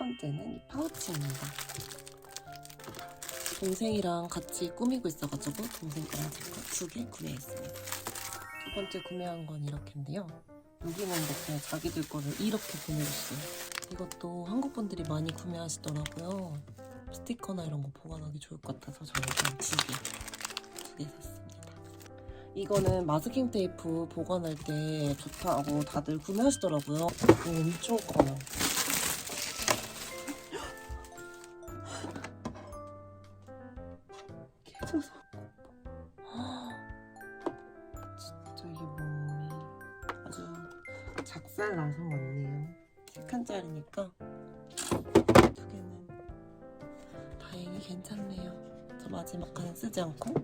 번째는 이 파우치입니다. 동생이랑 같이 꾸미고 있어가지고 동생 거랑 제거 두 개 구매했습니다. 두 번째 구매한 건 이렇게인데요. 여기는 이렇게 자기들 거를 이렇게 보내줬어요. 이것도 한국 분들이 많이 구매하시더라고요. 스티커나 이런 거 보관하기 좋을 것 같아서 저는 두 개, 두 개 샀습니다. 이거는 마스킹 테이프 보관할 때 좋다고 다들 구매하시더라고요. 이거 엄청 커요.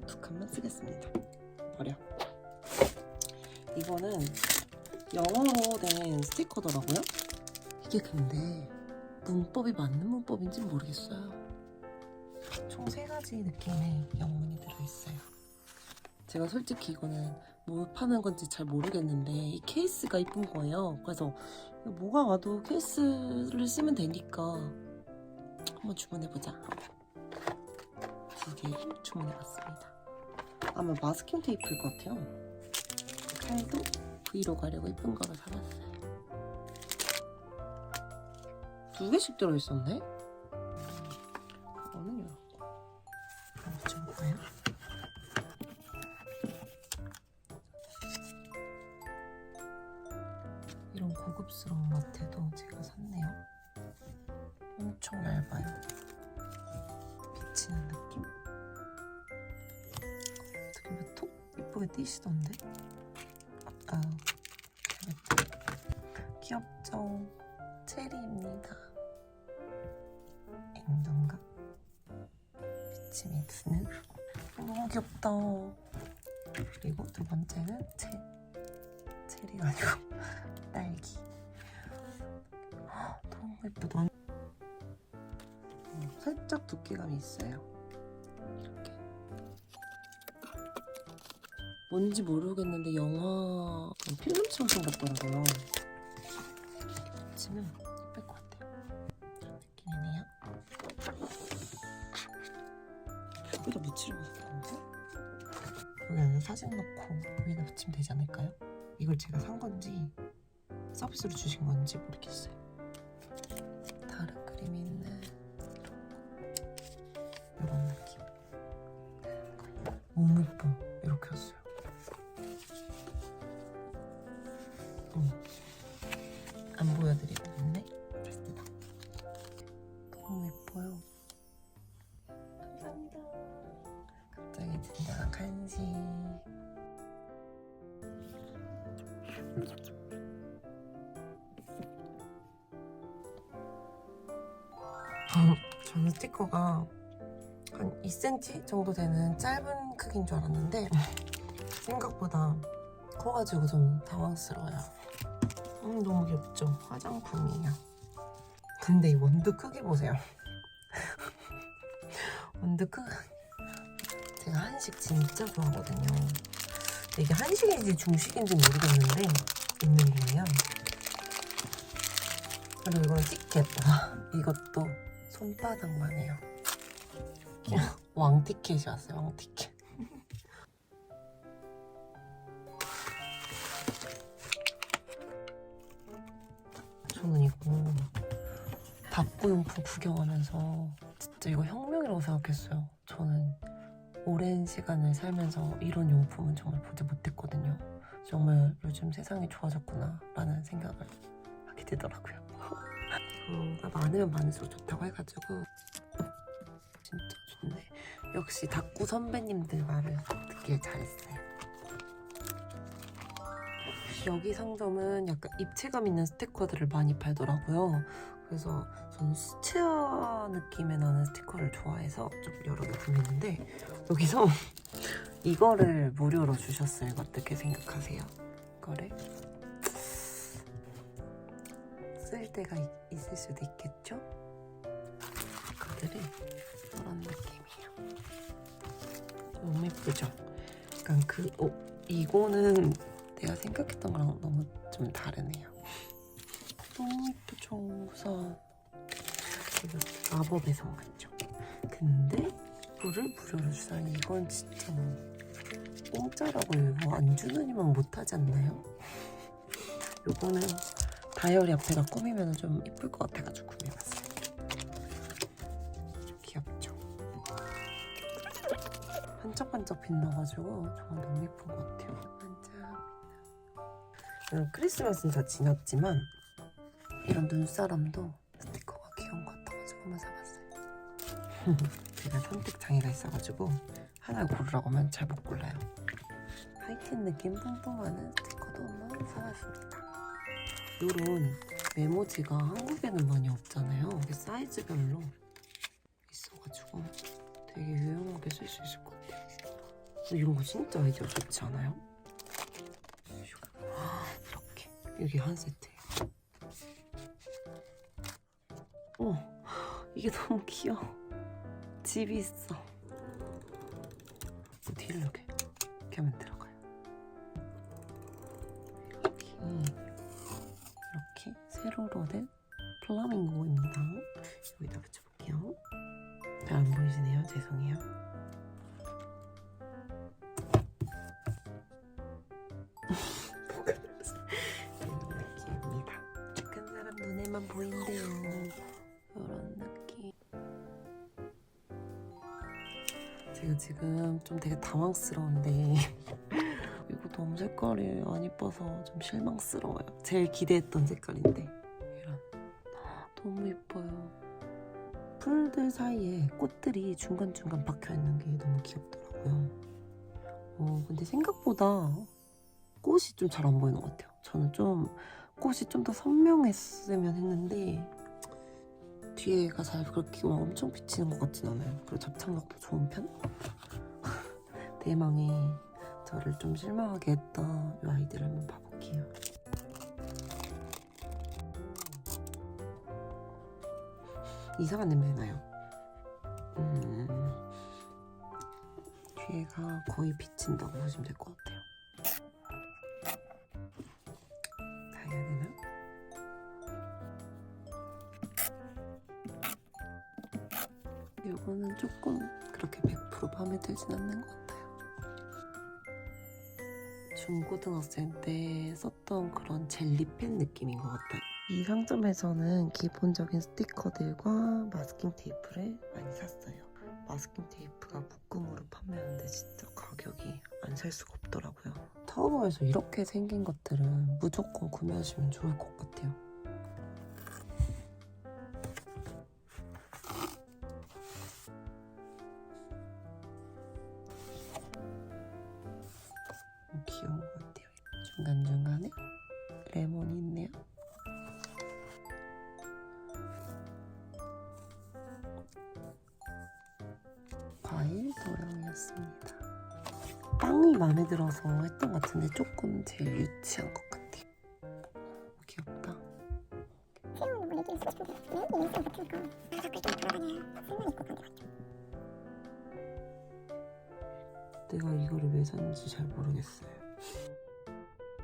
두 칸만 쓰겠습니다. 버려. 이거는 영어로 된 스티커더라고요. 이게 근데 문법이 맞는 문법인지 모르겠어요. 총 세 가지 느낌의 영문이 들어있어요. 제가 솔직히 이거는 뭐 파는 건지 잘 모르겠는데 이 케이스가 이쁜 거예요. 그래서 뭐가 와도 케이스를 쓰면 되니까 한번 주문해보자. 두 개 주문해봤습니다. 아마 마스킹 테이프일 것 같아요. 칼도 V로 가려고 이쁜 거를 사봤어요. 두 개씩 들어있었네? 이거는 이렇게. 한번 붙여볼까요? 이런 고급스러운 마트도 제가 샀네요. 엄청 얇아요. 비치는 느낌? 예쁘게 띄시던데? 아까. 귀엽죠? 체리입니다. 앵두인가? 비침이 드는 너무 귀엽다. 그리고 두 번째는 체 체리가 아니고 딸기. 헉, 너무 예쁘다. 음, 살짝 두께감이 있어요. 뭔지 모르겠는데 영화 필름처럼 생겼더라고요. 붙이면 예쁠 것 같아요. 느낌이네요. 여기다 붙이려고 샀던 거? 여기는 사진 넣고 여기다 붙이면 되지 않을까요? 이걸 제가 산 건지 서비스로 주신 건지 모르겠어요. 간식. 저는 스티커가 한 2cm 정도 되는 짧은 크기인 줄 알았는데 생각보다 커가지고 좀 당황스러워요. 음, 너무 귀엽죠? 화장품이에요. 근데 이 원두 크기 보세요. 원두 크 제가 한식 진짜 좋아하거든요. 이게 한식인지 중식인지 모르겠는데 있는 거예요. 그리고 이건 티켓. 와, 이것도 손바닥만 해요. 왕 티켓이 왔어요, 왕 티켓. 저는 이거 답구용품 구경하면서 진짜 이거 혁명이라고 생각했어요. 저는 오랜 시간을 살면서 이런 용품은 정말 보지 못했거든요. 정말 요즘 세상이 좋아졌구나 라는 생각을 하게 되더라고요. 이거가 많으면 많을수록 좋다고 해가지고 진짜 좋네. 역시 닭구 선배님들 말을 듣길 잘했어요. 여기 상점은 약간 입체감 있는 스티커들을 많이 팔더라고요. 그래서 저는 수채화 느낌의 나는 스티커를 좋아해서 좀 여러 개 구매했는데 여기서 이거를 무료로 주셨어요. 어떻게 생각하세요? 이거를 쓸 때가 있, 있을 수도 있겠죠? 이거들이 이런 느낌이에요. 너무 예쁘죠? 약간 그, 어, 이거는 내가 생각했던 거랑 너무 좀 다르네요. 너무 예쁘죠, 우선. 이거 마법의 성 같죠? 근데 이거를 무료로 주다니 이건 진짜 뭐 공짜라고 이거 안 주느니만 못하지 않나요? 요거는 다이어리 앞에다 꾸미면 좀 이쁠 것 같아가지고 구매해봤어요. 귀엽죠? 반짝반짝 빛나가지고 정말 너무 예쁜 것 같아요. 반짝. 여러분 크리스마스는 다 지났지만 이런 눈사람도 제가 선택 장애가 있어가지고 하나 고르라고 하면 잘 못 골라요. 하이틴 느낌 뿜뿜하는 스티커도 한번 사봤습니다. 이런 메모지가 한국에는 많이 없잖아요. 이게 사이즈별로 있어가지고 되게 유용하게 쓸 수 있을 것 같아요. 이런 거 진짜 아이디어 좋지 않아요? 이렇게 여기 한 세트예요. 어, 이게 너무 귀여워. 집이 있어. 그 뒤를 이렇게 이렇게 하면 들어가요. 이렇게 이렇게 세로로 된 플라밍고입니다. 여기다 붙여볼게요. 잘 안 보이시네요. 죄송해요. 느낌입니다. 큰 사람 눈에만 보인대요. 지금 좀 되게 당황스러운데 이거 너무 색깔이 안 이뻐서 좀 실망스러워요. 제일 기대했던 색깔인데 이런 너무 예뻐요. 풀들 사이에 꽃들이 중간중간 박혀 있는 게 너무 귀엽더라고요. 어, 근데 생각보다 꽃이 좀 잘 안 보이는 것 같아요. 저는 좀 꽃이 좀 더 선명했으면 했는데 뒤에가 잘 그렇게 막 엄청 비치는 것 같진 않아요. 그리고 접착력도 좋은 편? 대망의 저를 좀 실망하게 했던 이 아이들을 한번 봐볼게요. 이상한 냄새 나요. 음, 뒤에가 거의 비친다고 보시면 될 것 같아요. 이거는 조금 그렇게 100% 마음에 들진 않는 것 같아요. 중고등학생 때 썼던 그런 젤리펜 느낌인 것 같아요. 이 상점에서는 기본적인 스티커들과 마스킹 테이프를 많이 샀어요. 마스킹 테이프가 묶음으로 판매하는데 진짜 가격이 안 살 수가 없더라고요. 타오버에서 이렇게 생긴 것들은 무조건 구매하시면 좋을 것 같아요. 마음에 들어서 했던 것 같은데 조금 제일 유치한 것 같아요. 귀엽다. 내가 이거를 왜 샀는지 잘 모르겠어요.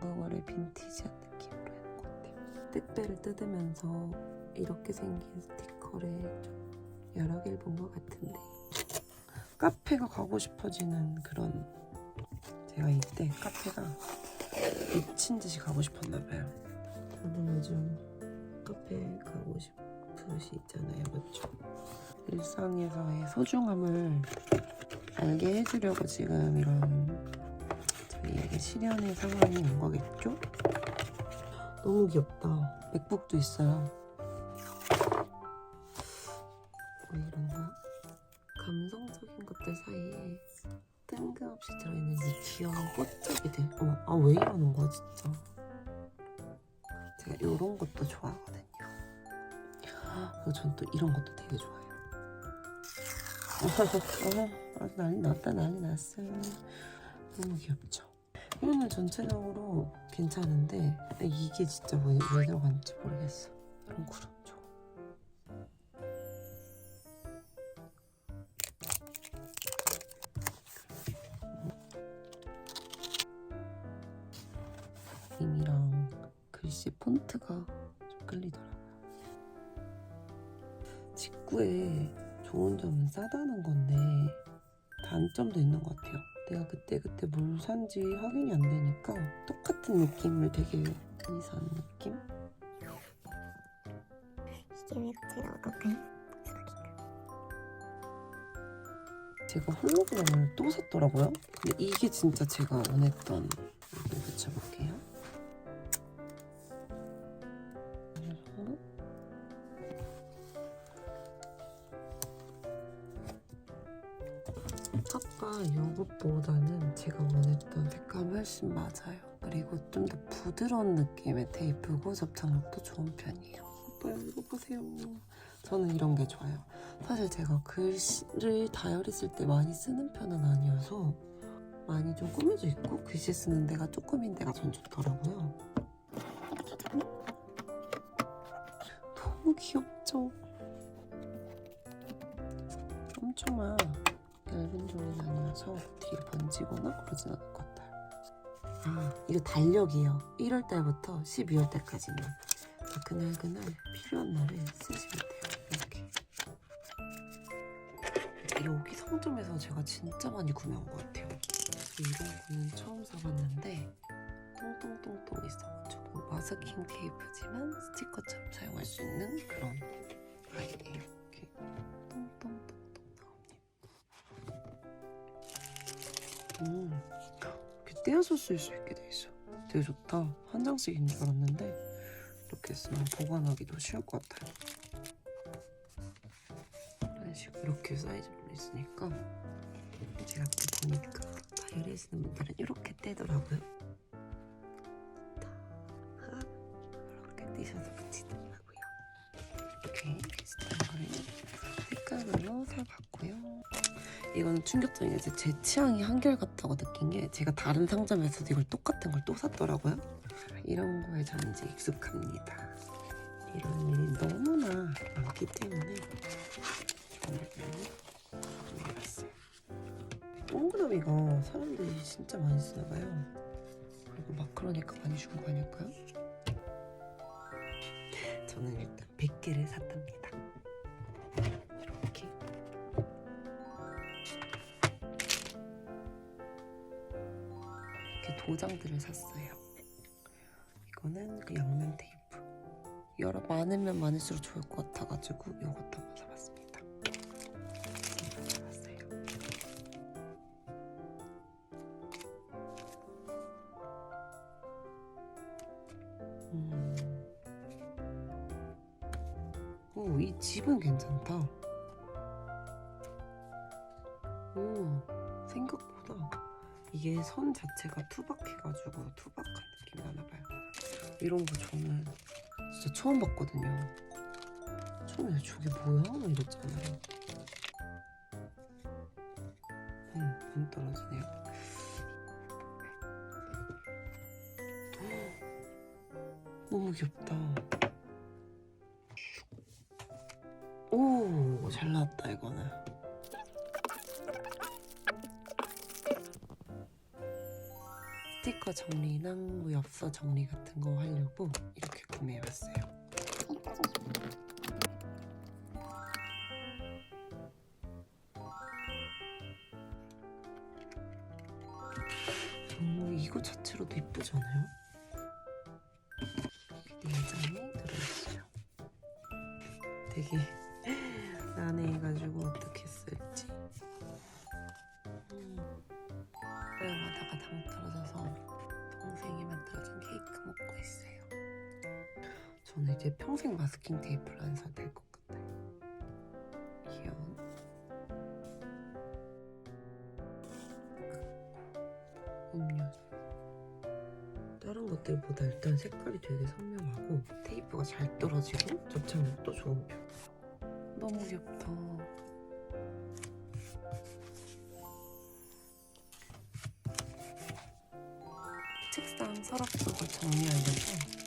가을의 빈티지한 느낌으로 해놓은 것 같아요. 택배를 뜯으면서 이렇게 생긴 스티커를 좀 여러 개를 본 것 같은데 카페가 가고 싶어지는 그런 제가 이때 카페가 미친 듯이 가고 싶었나 봐요. 저는 요즘 카페 가고 싶으시잖아요, 맞죠? 일상에서의 소중함을 알게 해주려고 지금 이런 저희에게 실현의 상황이 온 거겠죠? 너무 귀엽다. 맥북도 있어요. 것도 좋아하거든요. 그리고 전 또 이런 것도 되게 좋아해요. 어, 아주 난리 났다 난리 났어요 너무 귀엽죠 이거는 전체적으로 괜찮은데 이게 진짜 왜, 왜 들어갔는지 모르겠어 이런 그렇 폰트가 좀 끌리더라고요 지- 입구에 좋은 점은 싸다는 건데 단점도 있는 것 같아요. 내가 그때 그때 뭘 산지 확인이 안 되니까 똑같은 느낌을 되게 많이 사는 느낌? 이게 왜 갑자기 나올? 수박인가? 제가 홀로그램을 또 샀더라고요. 근데 이게 진짜 제가 원했던 이걸 붙여볼게요. 아까 이것보다는 제가 원했던 색감이 훨씬 맞아요. 그리고 좀 더 부드러운 느낌의 테이프고 접착력도 좋은 편이에요. 오빠요 이거 보세요. 저는 이런 게 좋아요. 사실 제가 글씨를 다이어리 쓸 때 많이 쓰는 편은 아니어서 많이 좀 꾸며져 있고 글씨 쓰는 데가 조금인 데가 전 좋더라고요. 너무 귀엽죠? 엄청만 얇은 종이는 아니어서 뒤에 번지거나 그러진 않을 것 같아요. 아, 이거 달력이에요. 1월 달부터 12월 달까지는 그날 그날 필요한 날에 쓰시면 돼요. 이렇게. 여기 상점에서 제가 진짜 많이 구매한 것 같아요. 이런 거는 처음 사봤는데 똥똥똥똥 있어가지고 마스킹 테이프지만 스티커처럼 사용할 수 있는 그런 아이예요. 이렇게 음, 이렇게 떼어서 쓸 수 있게 돼 있어. 되게 좋다. 한 장씩인 줄 알았는데 이렇게 쓰면 보관하기도 쉬울 것 같아요. 이런 식으로 이렇게 사이즈로 있으니까 제가 또 보니까 다이어리 쓰는 분들은 이렇게 떼더라고요. 딱 이렇게 떼셔서 붙이더라고요. 이렇게 비슷한 거를 색깔별로 사봤고요. 이거는 충격적인 게 제 취향이 한결같다고 느낀 게 제가 다른 상점에서도 이걸 똑같은 걸 또 샀더라고요. 이런 거에 저는 이제 익숙합니다. 이런 일이 너무나 많기 때문에 저는 구매해봤어요. 동그라미가 사람들이 진짜 많이 쓰나 봐요. 그리고 막 그러니까 많이 준 거 아닐까요? 저는 일단 100개를 샀답니다. 도장들을 샀어요. 이거는 그 양면 테이프. 여러 많으면 많을수록 좋을 것 같아가지고 이것도 한번 사봤습니다. 처음 봤거든요. 처음에 저게 뭐야? 막 이랬잖아요. 음, 안 떨어지네요. 너무 귀엽다. 오, 잘 나왔다, 이거는. 스티커 정리랑 뭐 엽서 정리 같은 거 하려고 이렇게 구매해봤어요. 오, 이거 자체로도 이쁘지 않아요? 내장이 들어있어요. 되게 난해해가지고 어떻게 이제 평생 마스킹 테이프를 안 사도 될 것 같아요. 귀여운. 음료수. 다른 것들보다 일단 색깔이 되게 선명하고 테이프가 잘 떨어지고 접착력도 좋은 편. 너무 귀엽다. 책상 서랍 속을 정리하려고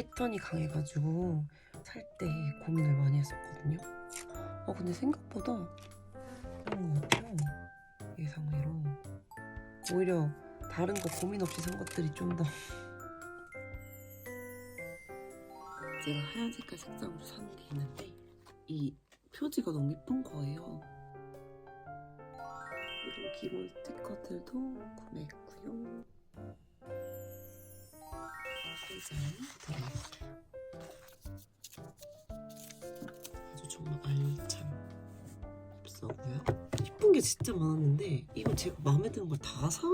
패턴이 강해가지고 살 때 고민을 많이 했었거든요. 어 근데 생각보다 그런 것 같아요. 예상외로 오히려 다른 거 고민 없이 산 것들이 좀 더. 제가 하얀 색깔 색상으로 사는 게 있는데 이 표지가 너무 예쁜 거예요. 이런 기본 스티커들도 구매했고요. 세장 들어있어요. 아주 정말 알참 없어고요. 예쁜 게 진짜 많았는데 이거 제가 마음에 드는 걸 다 사는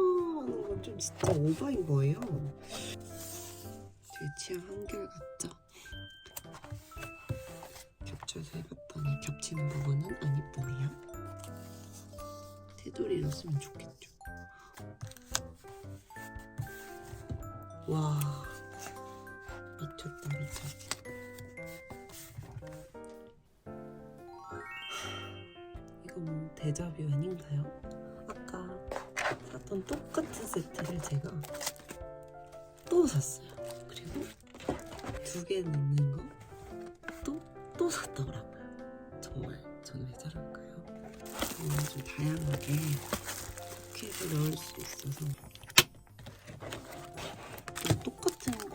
건 좀 진짜 오버인 거예요. 제 취향 한결 같죠? 겹쳐서 해봤더니 겹치는 부분은 안 이쁘네요. 테두리로 쓰면 좋겠죠. 와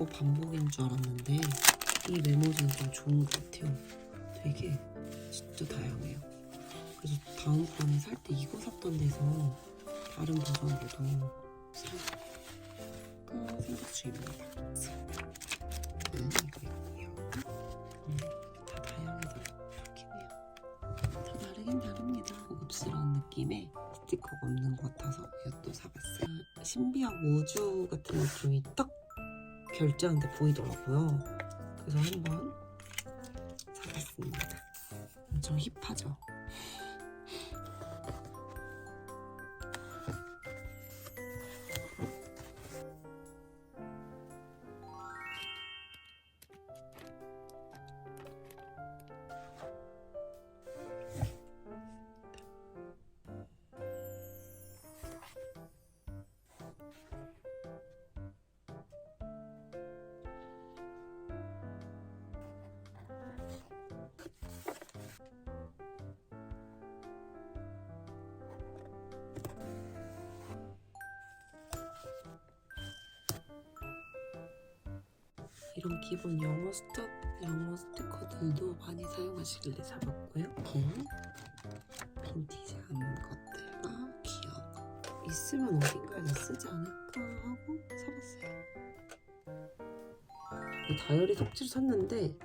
거 반복인 줄 알았는데 이 메모지는 좀 좋은 것 같아요. 되게 진짜 다양해요. 그래서 다음번에 살 때 이거 샀던 데서 다른 버전으로도 살까 생각 중입니다. 음, 이거 있고요. 음, 다 다양해서 좋긴 해요. 다 다르긴 다릅니다. 고급스러운 느낌의 스티커가 없는 것 같아서 이것도 사봤어요. 신비한 우주 같은 느낌이 딱 결제하는데 보이더라고요. 그래서 한번 사봤습니다. 엄청 힙하죠? 이런 기본 영어 스틱 영어 스티커들도 많이 사용하시길래 사봤고요. 긴 빈티지한 것들과 귀여운 거 있으면 어딘가에서 쓰지 않을까 하고 사봤어요. 이 다이어리 속지를 샀는데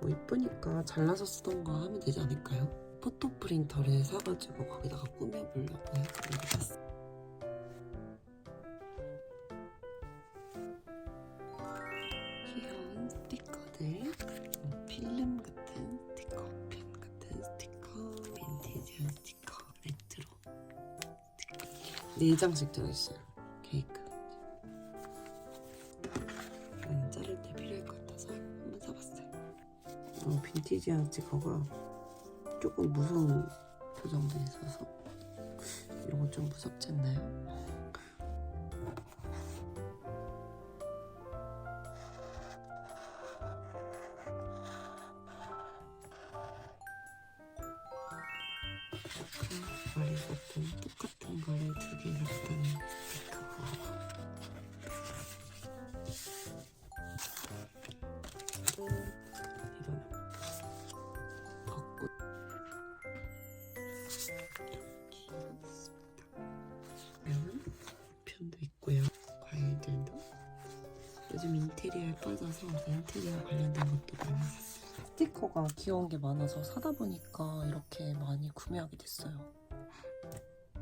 뭐 이쁘니까 잘라서 쓰던가 하면 되지 않을까요? 포토 프린터를 사가지고 거기다가 꾸며보려고요. 이거 샀어요. 4장씩 들어있어요. 케이크. 나는 자를 때 필요할 것 같아서 한번 사봤어요. 어, 너무 빈티지한지 거가 조금 무서운 표정도 있어서 이런 거좀 무섭지 않나요? 인테리어에 빠져서 인테리어 관련된 것도 샀어요 스티커가 귀여운 게 많아서 사다 보니까 이렇게 많이 구매하게 됐어요.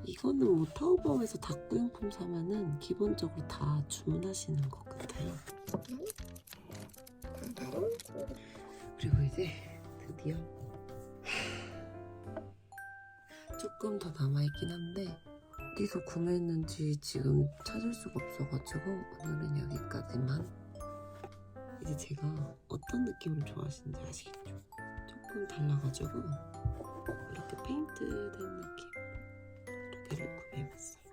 이거는 뭐 타오바오에서 닭구용품 사면은 기본적으로 다 주문하시는 것 같아요. 그리고 이제 드디어 조금 더 남아있긴 한데 어디서 구매했는지 지금 찾을 수가 없어가지고 오늘은 여기까지만 이제 제가 어떤 느낌을 좋아하시는지 아시겠죠? 조금 달라가지고 이렇게 페인트된 느낌 두 개를 구매해봤어요.